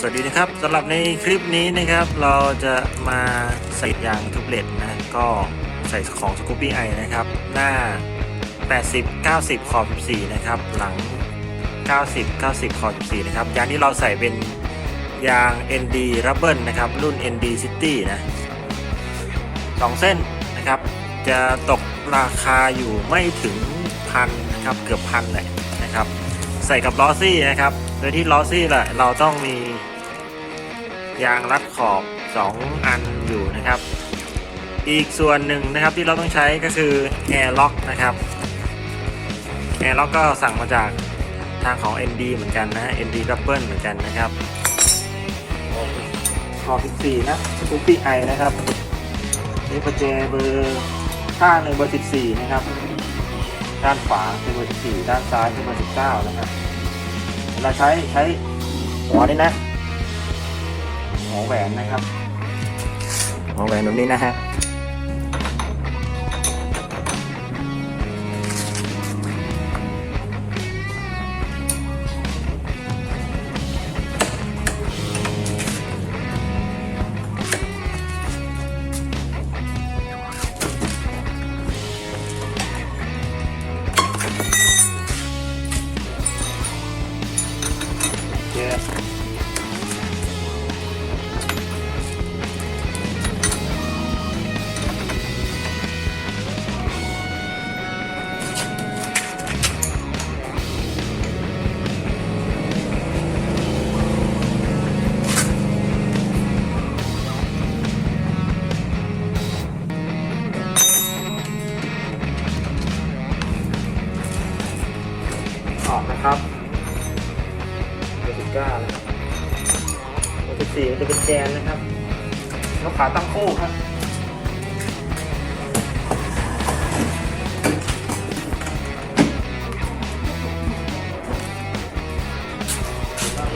สวัสดีนะครับสำหรับในคลิปนี้นะครับเราจะมาใส่ยางทุบเล็ตนะก็ใส่ของสกูปปี้ไอนะครับหน้า 80 90 ขอบ14นะครับหลัง 90 90 ขอบ14นะครับยางที่เราใส่เป็นยาง ND Rubber นะครับรุ่น ND City นะสองเส้นนะครับ จะตกราคาอยู่ไม่ถึงพันนะครับเกือบพันเลยนะครับ ใส่กับลอซี่นะครับ โดยที่ลอซี่แหละเราต้องมี ยางรัดขอบ 2 อันอยู่นะครับ อีกส่วนหนึ่งนะครับที่เราต้องใช้ก็คือแอร์ล็อกนะครับแอร์ล็อกก็สั่งมาจากทางของ ND เหมือนกันนะ ND Rubber เหมือนกันนะครับขอบ14 นะสกูปปี้ไอนะครับนี่ประแจเบอร์ข้างหนึ่งเบอร์ 14 นะครับ ด้านขวาเป็นเบอร์ 14 ด้านซ้ายเป็นเบอร์ 19 นะครับ เราใช้ใช้หัวนี่นะ หัวแหวนนะครับหัวแหวนแบบนี้นะฮะ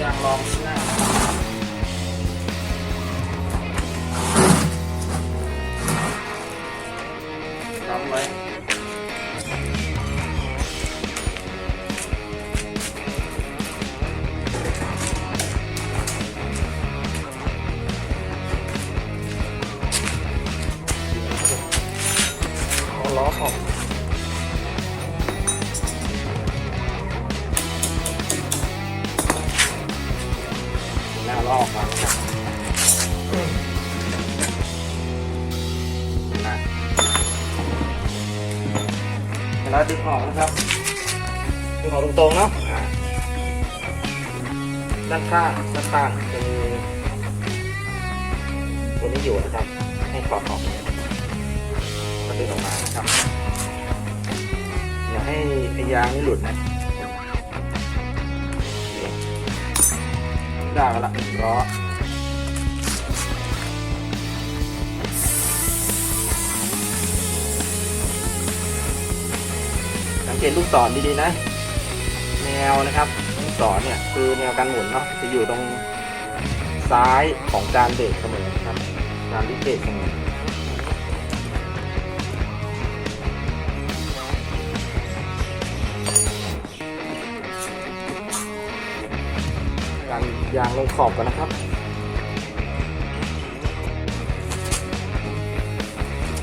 เรายางรองหน้า เวลาดึงออกนะครับดึงออกตรงๆเนาะด้านข้างด้านข้างจะมีตัวนี้อยู่นะครับ ให้ถอดออกก็ดึงออกมานะครับอย่าให้ไอ้ยางนี่หลุดนะได้แล้วละล้อ เกตลูกศรดีๆนะ แนวนะครับลูกศรเนี่ยคือแนวการหมุนเนาะจะอยู่ตรงซ้ายของจานเบรกเสมอนะครับจานลิเบรกเสมอการยางลงขอบกันนะครับ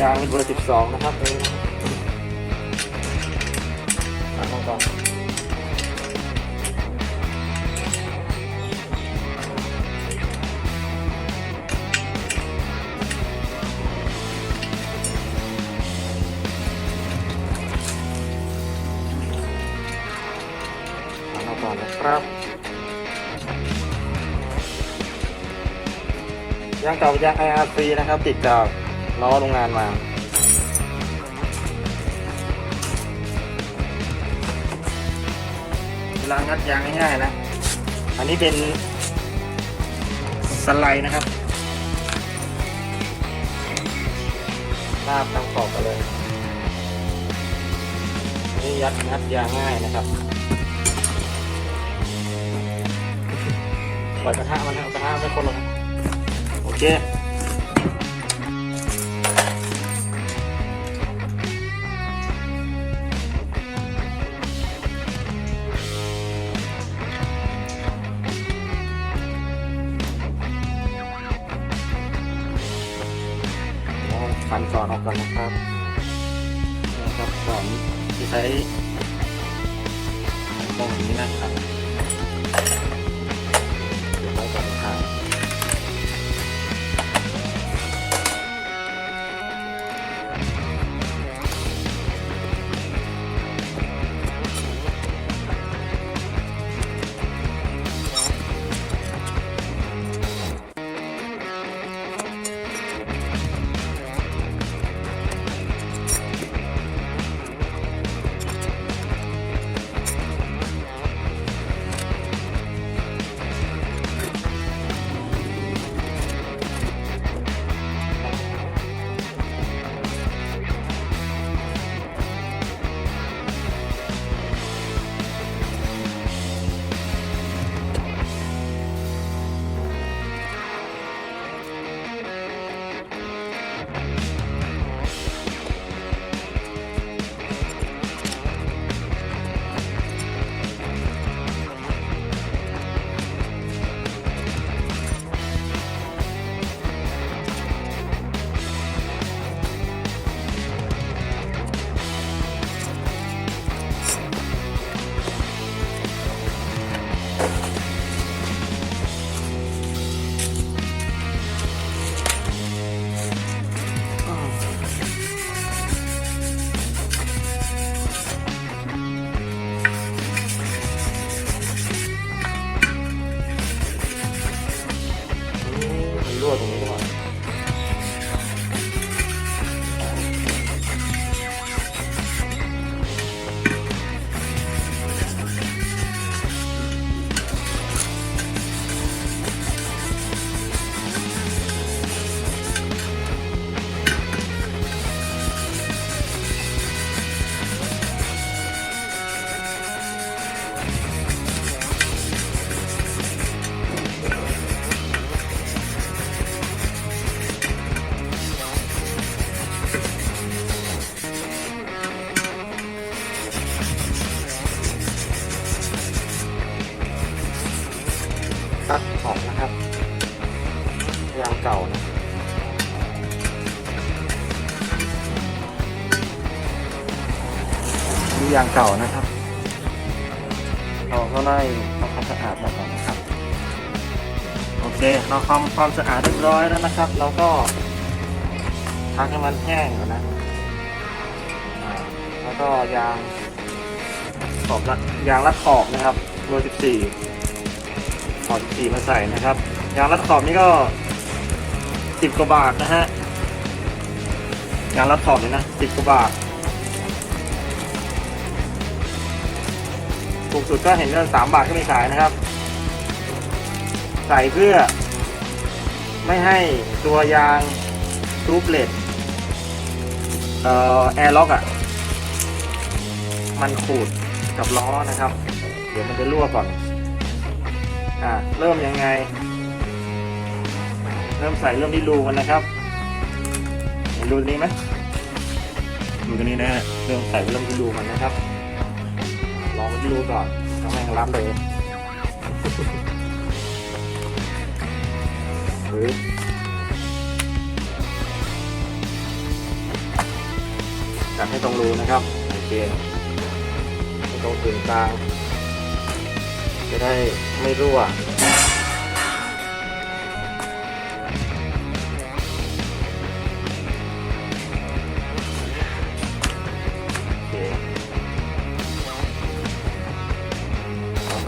ยางเป็นเบอร์ 12 นะครับ ก่อนตัดลงก่อนนะครับยางเก่าเป็นยาง IRC นะครับ ติดจากล้อโรงงานมา งัดยางง่ายๆนะ อันนี้เป็นสไลด์นะครับลาบตามขอบกันเลยนี่ยัดงัดยางง่ายนะครับปล่อยกระทะมันนะกระทะไม่คนหรอกครับโอเค ฟันสอนออกกันนะครับนะครับสอนที่ใช้ตรงนี้นะครับ ก่านะครับเราก็ไล่ทำความสะอาดแบบนี้นะครับ โอเคเราทำความสะอาดเรียบร้อยแล้วนะครับ เราก็พักให้มันแห้งก่อนนะแล้วก็ยางขอบยางรัดขอบนะครับเบอร์14ขอบ14มาใส่นะครับ ยางรัดขอบนี่ก็ 10 กว่าบาทนะฮะยางรัดขอบนี่นะ 10 กว่าบาท ถูกสุดก็เห็นเรื่องสามบาทก็มีขายนะครับ ใส่เพื่อ ไม่ให้ตัวยางทูบเลตเอ่อแอร์ล็อกอะ มันขูดกับล้อนะครับ เดี๋ยวมันจะรั่วก่อน อ่า เริ่มยังไง เริ่มใส่เริ่มที่รูมันนะครับเห็นรูนี้ไหมรูตัวนี้นะเริ่มใส่เริ่มที่รูมันนะครับ ดูก่อนต้องให้รับเลยหรือจัดให้ตรงรูนะครับโอเคให้ตรงกึ่งกลาง จะได้ไม่รั่ว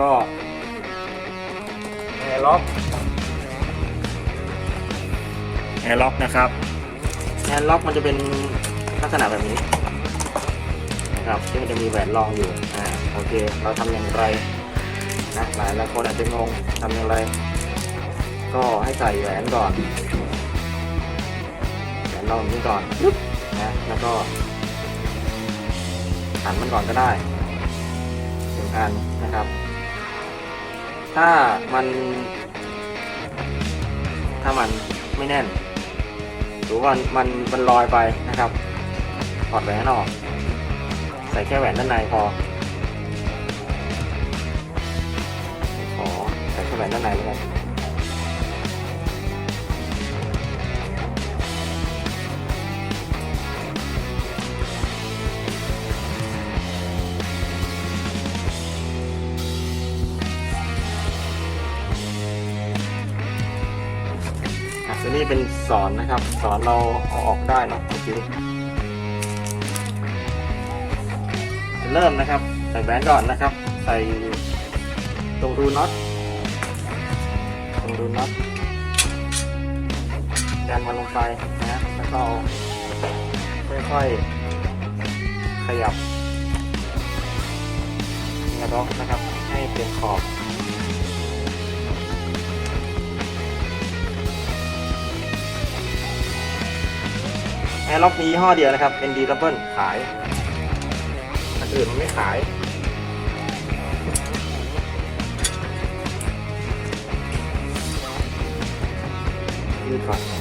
ก็แอร์ล็อกแอร์ล็อกนะครับแอร์ล็อกมันจะเป็นลักษณะแบบนี้นะครับที่มันจะมีแหวนรองอยู่อ่าโอเค เราทำอย่างไรนะหลายหลายคนอาจจะงงทำอย่างไร ก็ให้ใส่แหวนก่อนแหวนรองนี้ก่อนปึ๊บนะแล้วก็หันมันก่อนก็ได้หนึ่งอันนะครับ ถ้ามัน ถ้ามันไม่แน่น หรือว่ามันมันลอยไปนะครับถอดแหวนออก ใส่แค่แหวนด้านในพอขอใส่แค่แหวนด้านในแล้วกัน เป็นสอนนะครับ สอนเราเอาออกได้เนาะโอเคเริ่มนะครับ ใส่แบนก่อนนะครับ ใส่ตรงรูน็อตตรงรูน็อตยันมันลงไปนะแล้วก็ค่อยๆขยับกระดอกนะครับ ให้เป็นขอบ แอร์ล็อกมียี่ห้อเดียวนะครับ ND Double ขายอันอื่นมันไม่ขายยืดก่อน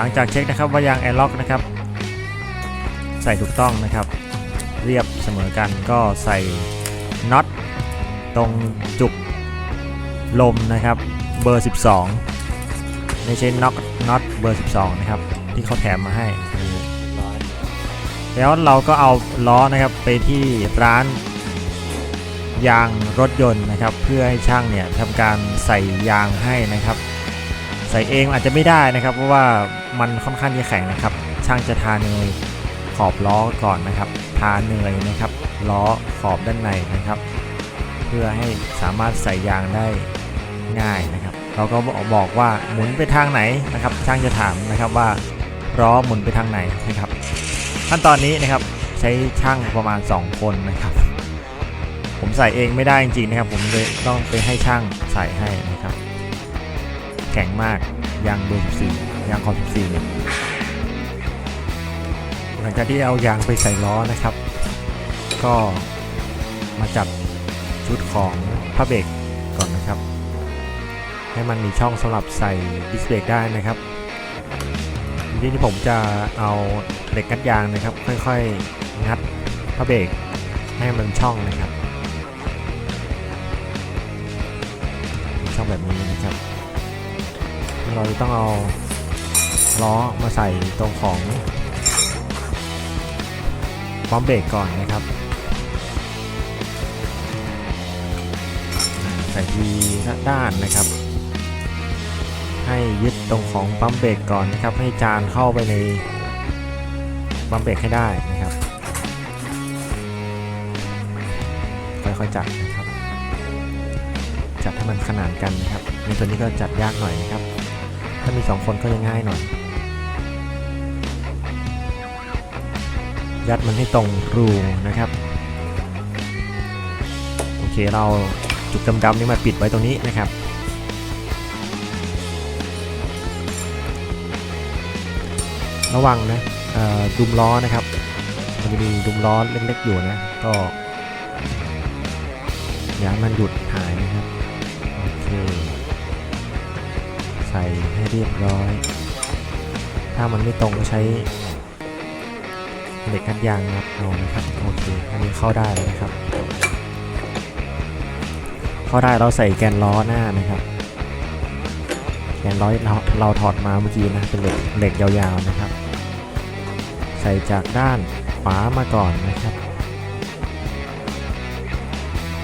หลังจากเช็คนะครับว่ายางแอร์ล็อกนะครับ ใส่ถูกต้องนะครับ เรียบเสมอกันก็ใส่น็อตตรงจุกลมนะครับ เบอร์ 12 ไม่ใช่น็อตน็อตเบอร์ 12 นะครับ ที่เขาแถมมาให้ แล้วเราก็เอาล้อนะครับไปที่ร้านยางรถยนต์นะครับ เพื่อให้ช่างเนี่ยทำการใส่ยางให้นะครับ ใส่เองอาจจะไม่ได้นะครับ เพราะว่ามันค่อนข้างจะแข็งนะครับ ช่างจะทาเนยขอบล้อก่อนนะครับ ทาเนยนะครับล้อขอบด้านในนะครับ เพื่อให้สามารถใส่ยางได้ง่ายนะครับ เราก็บอกว่าหมุนไปทางไหนนะครับ ช่างจะถามนะครับว่าล้อหมุนไปทางไหนนะครับ ขั้นตอนนี้นะครับใช้ช่างประมาณ 2 คนนะครับ ผมใส่เองไม่ได้จริงๆนะครับ ผมเลยต้องไปให้ช่างใส่ให้นะครับ แข็งมากยางเบอร์14ยางคอ14เนี่ยหลังจากที่เอายางไปใส่ล้อนะครับ ก็มาจัดชุดของผ้าเบรกก่อนนะครับ ให้มันมีช่องสำหรับใส่ดิสเบรกได้นะครับทีนี้ที่ผมจะเอาเหล็กงัดยางนะครับ ค่อยๆงัดผ้าเบรกให้มันช่องนะครับช่องแบบนี้นะครับ เราจะต้องเอาล้อมาใส่ตรงของปั๊มเบรกก่อนนะครับ ใส่ทีละด้านนะครับ ให้ยึดตรงของปั๊มเบรกก่อนนะครับ ให้จานเข้าไปในปั๊มเบรกให้ได้นะครับค่อยๆจัดนะครับ จัดให้มันขนานกันนะครับในตัวนี้ก็จัดยากหน่อยนะครับ ถ้ามีสองคนก็จะง่ายหน่อย ยัดมันให้ตรงรูนะครับ โอเคเราจุดดำๆนี่มาปิดไว้ตรงนี้นะครับ ระวังนะดุมล้อนะครับ มันจะมีดุมล้อเล็กๆอยู่นะ ก็อย่ามันหยุดหายนะครับ โอเค ใส่ให้เรียบร้อย ถ้ามันไม่ตรงก็ใช้เหล็กกัดยางงัดเอานะครับโอเคอันนี้เข้าได้แล้วนะครับ เข้าได้เราใส่แกนล้อหน้านะครับแกนล้อเราเราถอดมาเมื่อกี้นะเป็นเหล็กเหล็กยาวๆนะครับ ใส่จากด้านขวามาก่อนนะครับ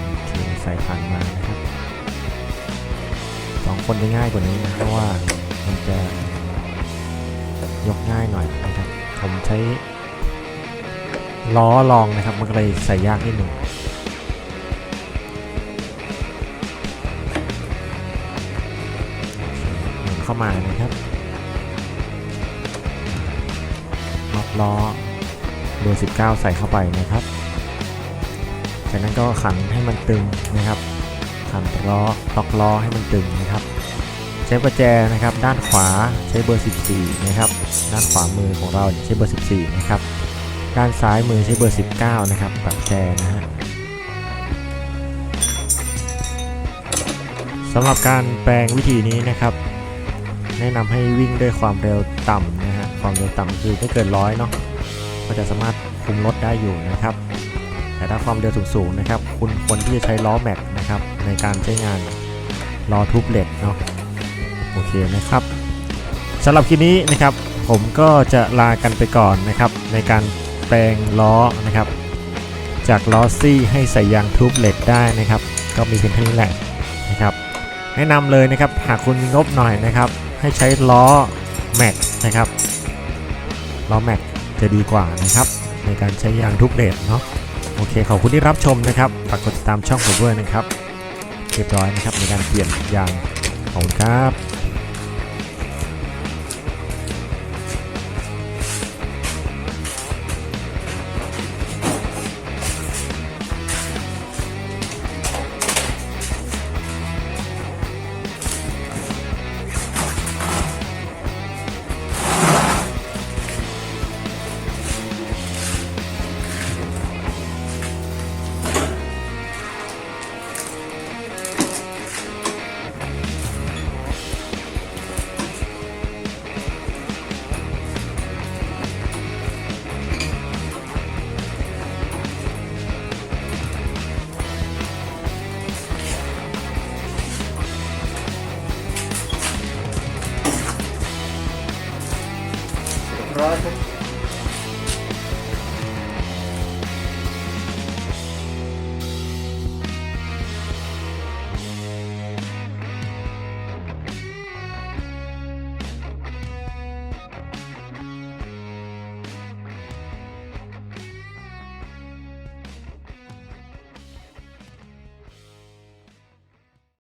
โอเคใส่ผ่านมานะครับ สองคนจะง่ายกว่านี้นะเพราะว่ามันจะยกง่ายหน่อยนะครับผมใช้ล้อรองนะครับมันก็เลยใส่ยากนิดหนึ่งเข้ามานะครับล็อกล้อเบอร์19 ใส่เข้าไปนะครับ จากนั้นก็ขันให้มันตึงนะครับขันล้อล็อกล้อให้มันตึงนะ ใช้ประแจนะครับด้านขวาใช้เบอร์ 14 นะครับ ด้านขวามือของเราใช้เบอร์ 14 นะครับ ด้านซ้ายมือใช้เบอร์ 19 นะครับประแจนะฮะสำหรับการแปลงวิธีนี้นะครับ แนะนำให้วิ่งด้วยความเร็วต่ำนะฮะความเร็วต่ำคือไม่เกินร้อยเนาะก็จะสามารถคุมรถได้อยู่นะครับ แต่ถ้าความเร็วสูงๆนะครับ คุณควรที่จะใช้ล้อแม็กนะครับในการใช้งานล้อทุบเหล็กเนาะ โอเคนะครับสำหรับคลิปนี้นะครับ ผมก็จะลากันไปก่อนนะครับ ในการแปลงล้อนะครับ จากล้อซี่ให้ใส่ยางทุบเหล็กได้นะครับ ก็มีเพียงเท่านี้แหละนะครับ แนะนำเลยนะครับหากคุณมีงบหน่อยนะครับ ให้ใช้ล้อแม็กนะครับล้อแม็กจะดีกว่านะครับ ในการใช้ยางทุบเหล็กเนาะโอเคขอบคุณที่รับชมนะครับฝากกดติดตามช่องผมด้วยนะครับ เรียบร้อยนะครับในการเปลี่ยนยางขอบคุณครับ